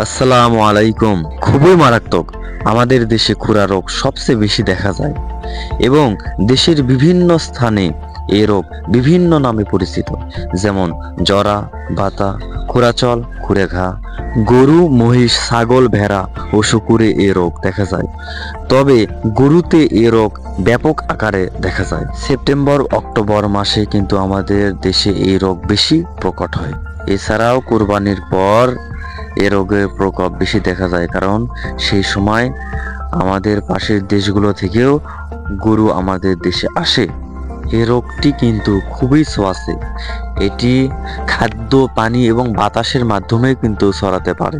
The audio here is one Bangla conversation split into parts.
আসসালামু আলাইকুম। খুবই মারাত্মক। আমাদের দেশে খুরা রোগ সবচেয়ে বেশি দেখা যায় এবং দেশের বিভিন্ন স্থানে এ রোগ বিভিন্ন নামে পরিচিত। যেমন জরা, বাতা, খুরাচল, খুরেঘা, গরু, মহিষ, ছাগল, ভেড়া ও শুকুরে এ রোগ দেখা যায়। তবে গরুতে এ রোগ ব্যাপক আকারে দেখা যায়। সেপ্টেম্বর, অক্টোবর মাসে কিন্তু আমাদের দেশে এই রোগ বেশি প্রকট হয়। এছাড়াও কোরবানির পর এ রোগের প্রকোপ বেশি দেখা যায়, কারণ সেই সময় আমাদের পাশের দেশগুলো থেকেও গরু আমাদের দেশে আসে। এ রোগটি কিন্তু খুবই ছোঁয়াচে এটি খাদ্য, পানি এবং বাতাসের মাধ্যমে কিন্তু ছড়াতে পারে।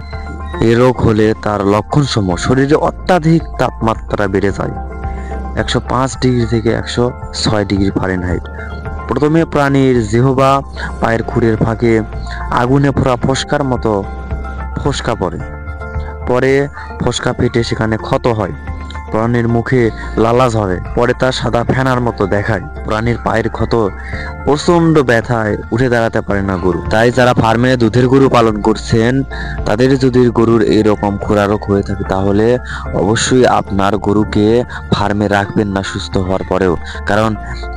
এ রোগ হলে তার লক্ষণ সমূহ শরীরে অত্যাধিক তাপমাত্রা বেড়ে যায়। একশো পাঁচ ডিগ্রি থেকে একশো ছয় ডিগ্রি ফারেনহাইট। প্রথমে প্রাণীর জিহবা পায়ের খুঁড়ের ফাঁকে আগুনে ফোড়া ফস্কার মতো ফোসকা পড়ে। পরে ফোসকা ফেটে সেখানে ক্ষত হয়। প্রাণীর মুখে লালা ঝরে পরে তার সাদা ফেনার মতো দেখায়। প্রাণীর পায়ের ক্ষত প্রচণ্ড ব্যথায় উঠে দাঁড়াতে পারে না গরু। তাই যারা ফার্মে দুধের গরু পালন করছেন, তাদের যদি গরুর এরকম খোরারোগ হয়ে থাকে, তাহলে অবশ্যই আপনার গরুকে ফার্মে রাখবেন না সুস্থ হওয়ার পরেও। কারণ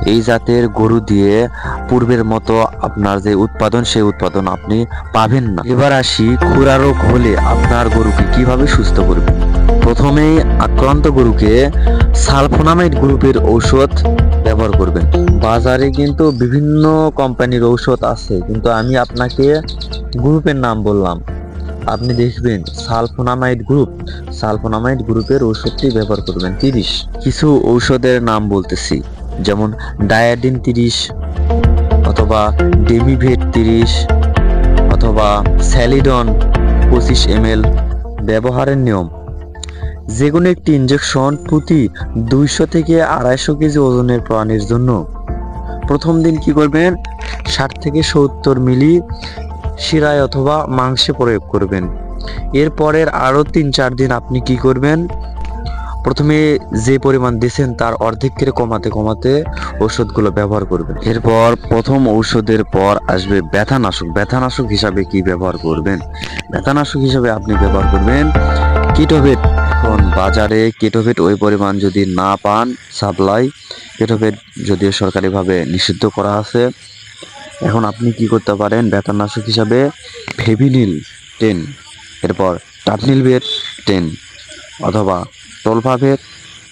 এই জাতের গরু দিয়ে পূর্বের মতো আপনার যে উৎপাদন, সেই উৎপাদন আপনি পাবেন না। এবার আসি খুরা রোগ হলে আপনার গরুকে কীভাবে সুস্থ করবেন? প্রথমেই আক্রান্ত গরুকে সালফোনামাইড গ্রুপের ঔষধ ব্যবহার করবেন। বাজারে কিন্তু বিভিন্ন কোম্পানির ঔষধ আছে, কিন্তু আমি আপনাকে গ্রুপের নাম বললাম। আপনি দেখবেন সালফোনামাইড গ্রুপ, সালফোনামাইড গ্রুপের ঔষধটি ব্যবহার করবেন। তিরিশ। কিছু ঔষধের নাম বলতেছি, যেমন ডায়াডিন তিরিশ, অথবা ডেমিভেট তিরিশ, অথবা স্যালিডন পঁচিশ এম ব্যবহারের নিয়ম। যে কোনো একটি ইনজেকশন প্রতি দুইশো থেকে আড়াইশো কেজি ওজনের প্রাণীর জন্য। প্রথম দিন কি করবেন? ষাট থেকে সত্তর মিলি শিরায় অথবা মাংসে প্রয়োগ করবেন। এরপরের আরও তিন চার দিন আপনি কি করবেন? প্রথমে যে পরিমাণ দিয়েছেন তার অর্ধেক করে কমাতে কমাতে ওষুধগুলো ব্যবহার করবেন। এরপর প্রথম ঔষধের পর আসবে ব্যথানাশক। ব্যথানাশক হিসাবে কি ব্যবহার করবেন? ব্যথানাশক হিসাবে আপনি ব্যবহার করবেন কিটোভেট এখন বাজারে কেটোভেট ওই পরিমাণ যদি না পান সাপ্লাই কিটোভেট যদিও সরকারিভাবে নিষিদ্ধ করা আছে, এখন আপনি কি করতে পারেন? ব্যথানাশক হিসাবে ফেভিনিল টেন, এরপর টাপনিল বেট টেন, অথবা টলফাভেট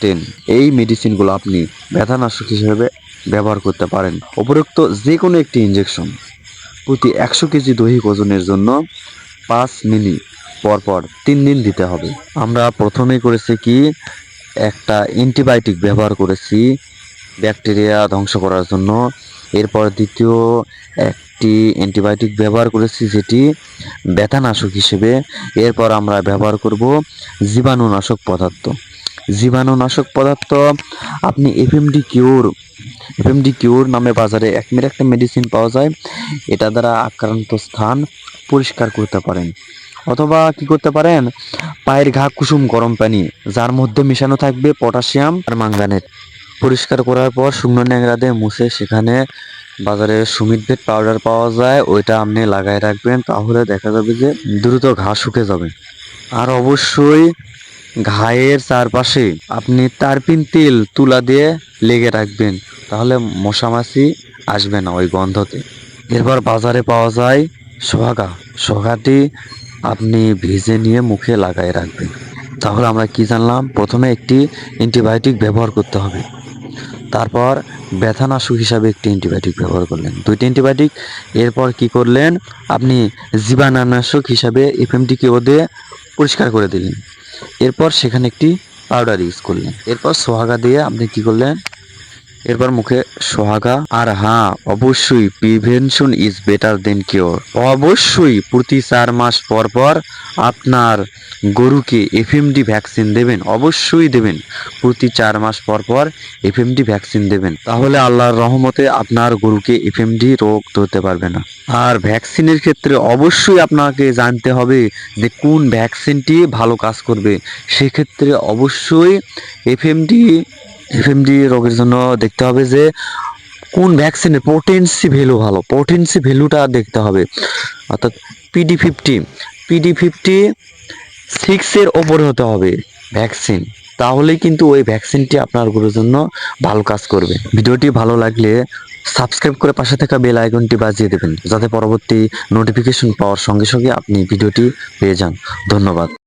টেন, এই মেডিসিনগুলো আপনি ব্যথানাশক হিসেবে ব্যবহার করতে পারেন। উপরোক্ত যে কোনো একটি ইঞ্জেকশন প্রতি একশো কেজি দৈহিক ওজনের জন্য পাঁচ মিলি পরপর তিন দিন দিতে হবে। আমরা প্রথমেই করেছি কি, একটা অ্যান্টিবায়োটিক ব্যবহার করেছি ব্যাকটেরিয়া ধ্বংস করার জন্য। এরপর দ্বিতীয় একটি অ্যান্টিবায়োটিক ব্যবহার করেছি যেটি ব্যথানাশক হিসেবে। এরপর আমরা ব্যবহার করব জীবাণুনাশক পদার্থ। জীবাণুনাশক পদার্থ, আপনি এফএমডি কিউর এফএমডি কিউর নামে বাজারে একমের একটা মেডিসিন পাওয়া যায়। এটা দ্বারা আক্রান্ত স্থান পরিষ্কার করতে পারেন। অথবা কি করতে পারেন? পায়ের ঘা কুসুম গরম পানি, যার মধ্যে মেশানো থাকবে পটাশিয়াম আর মাঙ্গানেট। পরিষ্কার করার পর শুকনো ন্যাংরা দিয়ে মুছে সেখানে বাজারে সুমিত ভেট পাউডার পাওয়া যায়, ওইটা আপনি লাগাই রাখবেন, তাহলে দেখা যাবে যে দ্রুত ঘা শুকে যাবে। আর অবশ্যই ঘায়ের চারপাশে আপনি তারপিন তেল, তুলা দিয়ে লেগে রাখবেন, তাহলে মশামাছি আসবে না ওই গন্ধতে। এরপর বাজারে পাওয়া যায় সোহাগা। সোহাগাটি আপনি ভিজে নিয়ে মুখে লাগাই রাখবেন। তাহলে আমরা কি জানলাম? প্রথমে একটি অ্যান্টিবায়োটিক ব্যবহার করতে হবে। তারপর ব্যথানাশক হিসাবে একটি অ্যান্টিবায়োটিক ব্যবহার করলেন। দুইটি অ্যান্টিবায়োটিক, এরপর কি করলেন? আপনি জীবাণুনাশক হিসাবে এফএমটিকে ওদে পরিষ্কার করে দিলেন। এরপর সেখানে একটি পাউডার ইউজ করলেন। এরপর সোহাগা দিয়ে আপনি কি করলেন? এরপর মুখে সোহাগা, আর হ্যাঁ অবশ্যই prevention is better than cure অবশ্যই প্রতি চার মাস পর পর আপনার গরুকে এফএমডি ভ্যাকসিন দেবেন, অবশ্যই দেবেন। প্রতি চার মাস পর পর এফএমডি ভ্যাকসিন দেবেন। তাহলে আল্লাহর রহমতে আপনার গরুকে এফএমডি রোগ ধরতে পারবে না। আর ভ্যাকসিনের ক্ষেত্রে অবশ্যই আপনাকে জানতে হবে যে কোন ভ্যাকসিনটি ভালো কাজ করবে। সেক্ষেত্রে অবশ্যই এফএমডি এফএমডি রোগের জন্য দেখতে হবে যে কোন ভ্যাকসিনের পোটেন্সি ভ্যালু ভালো। পোটেন্সি ভ্যালুটা দেখতে হবে। অর্থাৎ পিডি ফিফটি পিডি ফিফটি সিক্সের ওপরে হতে হবে ভ্যাকসিন তাহলেই কিন্তু ওই ভ্যাকসিনটি আপনার গরুর জন্য ভালো কাজ করবে। ভিডিওটি ভালো লাগলে সাবস্ক্রাইব করে পাশে থাকা বেল আইকনটি বাজিয়ে দেবেন, যাতে পরবর্তী নোটিফিকেশন পাওয়ার সঙ্গে সঙ্গে আপনি ভিডিওটি পেয়ে যান। ধন্যবাদ।